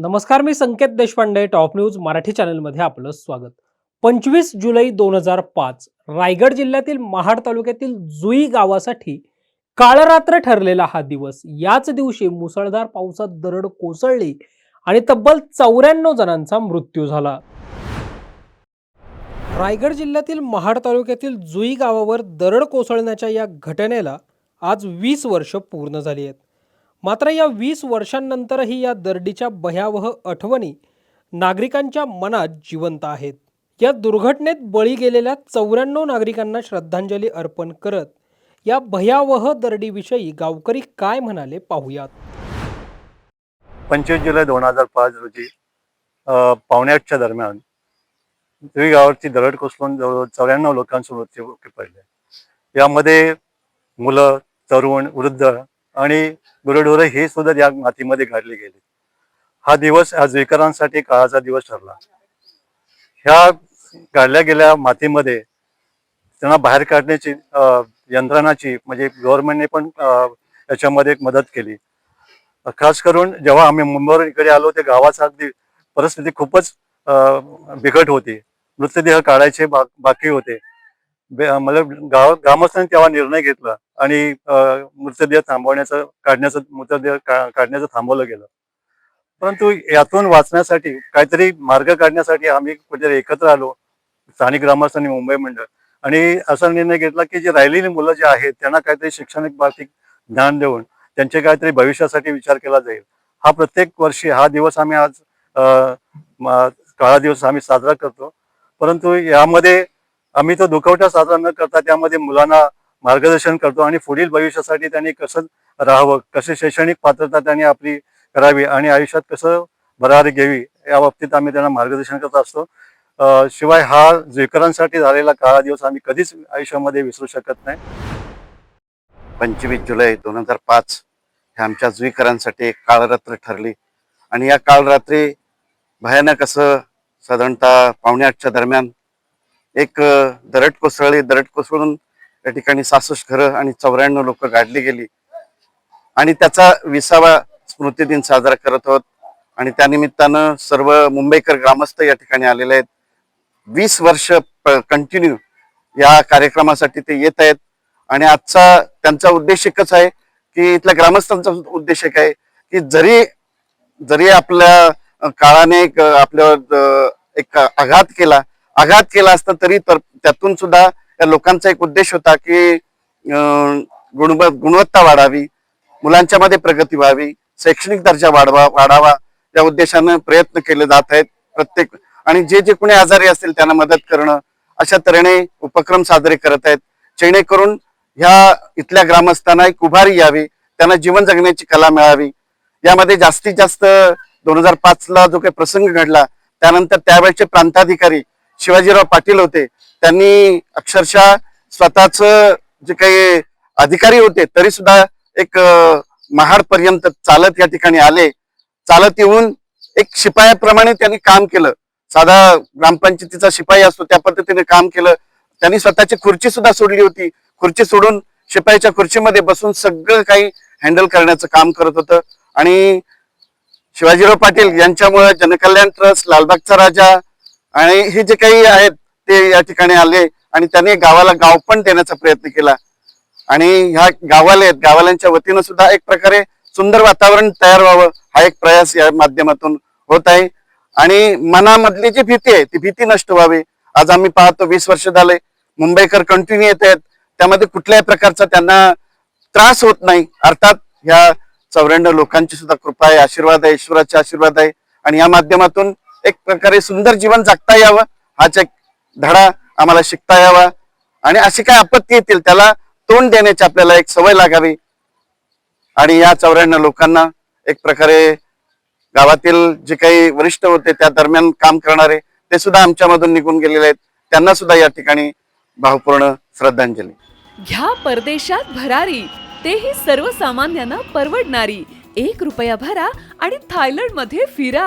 नमस्कार मी Sanket Deshpande top news Marathi चॅनलमध्ये आपलं स्वागत. पंचवीस जुलै दोन हजार पाच रायगड जिल्ह्यातील महाड तालुक्यातील जुई गावासाठी काळरात्र ठरलेला हा दिवस. याच दिवशी मुसळधार पावसात दरड कोसळली आणि तब्बल चौऱ्याण्णव जणांचा मृत्यू झाला. रायगड जिल्ह्यातील महाड तालुक्यातील जुई गावावर दरड कोसळण्याच्या या घटनेला आज वीस वर्ष पूर्ण झाली आहेत. मात्र या वीस वर्षांनंतरही या दरडीच्या भयावह आठवणी नागरिकांच्या मनात जिवंत आहेत. या दुर्घटनेत बळी गेलेल्या चौऱ्याण्णव नागरिकांना श्रद्धांजली अर्पण करत या भयावह दरडीविषयी गावकरी काय म्हणाले पाहूयात. पंचवीस जुलै दोन हजार पाच रोजी अ, पावणे आठच्या दरम्यान जुई गावावरची दरड कोसळून जवळजवळ चौऱ्याण्णव लोकांचे मृत्यू पडले. यामध्ये मुलं तरुण वृद्ध आणि गुरढोरं हे सुद्धा या मातीमध्ये गाडले गेले. हा दिवस आज जुईकरांसाठी काळाचा दिवस ठरला. ह्या गाडल्या गेल्या मातीमध्ये त्यांना बाहेर काढण्याची यंत्रणाची म्हणजे गव्हर्नमेंटने पण याच्यामध्ये एक मदत केली. खास करून जेव्हा आम्ही मुंबईवर इकडे आलो ते गावाचा अगदी परिस्थिती खूपच बिकट होती. मृतदेह काढायचे बा, बाकी होते. मला गाव ग्रामस्थांनी तेव्हा निर्णय घेतला. आणि मृतदेह थांबवण्याचं काढण्याचं मृतदेह काढण्याचं थांबवलं गेलं. परंतु यातून वाचण्यासाठी काहीतरी मार्ग काढण्यासाठी आम्ही कुठेतरी एकत्र आलो स्थानिक ग्रामस्थांनी मुंबई मंडळ. आणि असा निर्णय घेतला की जी राहिलेली मुलं जे आहेत त्यांना काहीतरी शैक्षणिक बाबतीत ज्ञान देऊन त्यांचे काहीतरी भविष्यासाठी विचार केला जाईल. हा प्रत्येक वर्षी हा दिवस आम्ही आज काळा दिवस आम्ही साजरा करतो. परंतु यामध्ये आम्ही तो दुखवटा साजरा न करता त्यामध्ये मुलांना मार्गदर्शन करतो आणि पुढील भविष्यासाठी त्यांनी कसं राहावं कसे शैक्षणिक पात्रता त्यांनी आपली करावी आणि आयुष्यात कसं भरारी घ्यावी या बाबतीत आम्ही त्यांना मार्गदर्शन करत असतो. शिवाय हा जुईकरांसाठी झालेला काळा दिवस आम्ही कधीच आयुष्यामध्ये विसरू शकत नाही. पंचवीस जुलै दोन हजार पाच हे आमच्या जुईकरांसाठी एक काळरात्र ठरली आणि या काळरात्री भयानक असं साधारणतः पावणे आठच्या दरम्यान एक दरट दरड कोसळली. दरड कोसळून या ठिकाणी सासष्ट घरं आणि चौऱ्याण्णव लोक गाडली गेली. आणि त्याचा विसावा स्मृती दिन साजरा करत आहोत. आणि त्यानिमित्तानं सर्व मुंबईकर ग्रामस्थ या ठिकाणी आलेले आहेत. वीस वर्ष कंटिन्यू या कार्यक्रमासाठी ते येत आहेत. आणि आजचा त्यांचा उद्देश एकच आहे की इथल्या ग्रामस्थांचा उद्देश एक आहे की जरी जरी आपल्या काळाने एक, आपल्यावर एक आघात केला आघात केला असता तरी तर त्यातून सुद्धा त्या लोकांचा एक उद्देश होता की अ, गुण गुणवत्ता वाढावी मुलांच्या मध्ये प्रगती व्हावी शैक्षणिक दर्जा वाढवा वाढावा या उद्देशानं प्रयत्न केले जात आहेत प्रत्येक आणि जे जे कोणी आजारी असतील त्यांना मदत करणं अशा तऱ्हेने उपक्रम साजरे करत आहेत. जेणेकरून ह्या इथल्या ग्रामस्थांना एक उभारी यावी त्यांना जीवन जगण्याची कला मिळावी. यामध्ये जास्तीत जास्त दोन हजार पाच ला जो काही प्रसंग घडला त्यानंतर त्यावेळेचे प्रांताधिकारी शिवाजीराव पाटील होते त्यांनी अक्षरशः स्वतःच जे काही अधिकारी होते तरी सुद्धा एक महाड पर्यंत चालत या ठिकाणी आले. चालत येऊन एक शिपायाप्रमाणे त्यांनी काम केलं. साधा ग्रामपंचायतीचा शिपाई असतो त्या पद्धतीने काम केलं. त्यांनी स्वतःची खुर्ची सुद्धा सोडली होती. खुर्ची सोडून शिपाईच्या खुर्चीमध्ये बसून सगळं काही हँडल करण्याचं काम करत होतं. आणि शिवाजीराव पाटील यांच्यामुळे जनकल्याण ट्रस्ट लालबागचा राजा आणि हे जे काही आहेत ते या ठिकाणी आले आणि त्यांनी गावाला गाव पण देण्याचा प्रयत्न केला. आणि ह्या गावाले आहेत गावाल्यांच्या वतीनं सुद्धा एक प्रकारे सुंदर वातावरण तयार व्हावं हा एक प्रयास या माध्यमातून होत आहे. आणि मनामधली जी भीती आहे ती भीती नष्ट व्हावी. आज आम्ही पाहतो वीस वर्ष झाले मुंबईकर कंटिन्यू येत आहेत. त्यामध्ये कुठल्याही प्रकारचा त्यांना त्रास होत नाही. अर्थात ह्या चौऱ्याण्णव लोकांची सुद्धा कृपा आहे आशीर्वाद आहे ईश्वराचे आशीर्वाद आहे. आणि या माध्यमातून एक प्रकारे सुंदर जीवन जगता यावं हाच एक धडा आम्हाला शिकता यावा. आणि अशी काय आपत्ती येतील त्याला तोंड देण्याची आपल्याला एक सवय लागावी. आणि या चौऱ्याण्णव लोकांना एक प्रकारे गावातील जे काही वरिष्ठ होते त्या दरम्यान काम करणारे ते सुद्धा आमच्यामधून निघून गेलेले आहेत. त्यांना सुद्धा या ठिकाणी भावपूर्ण श्रद्धांजली. घ्या परदेशात भरारी तेही सर्वसामान्यांना परवडणारी. एक रुपया भरा आणि थायलंडमध्ये फिरा.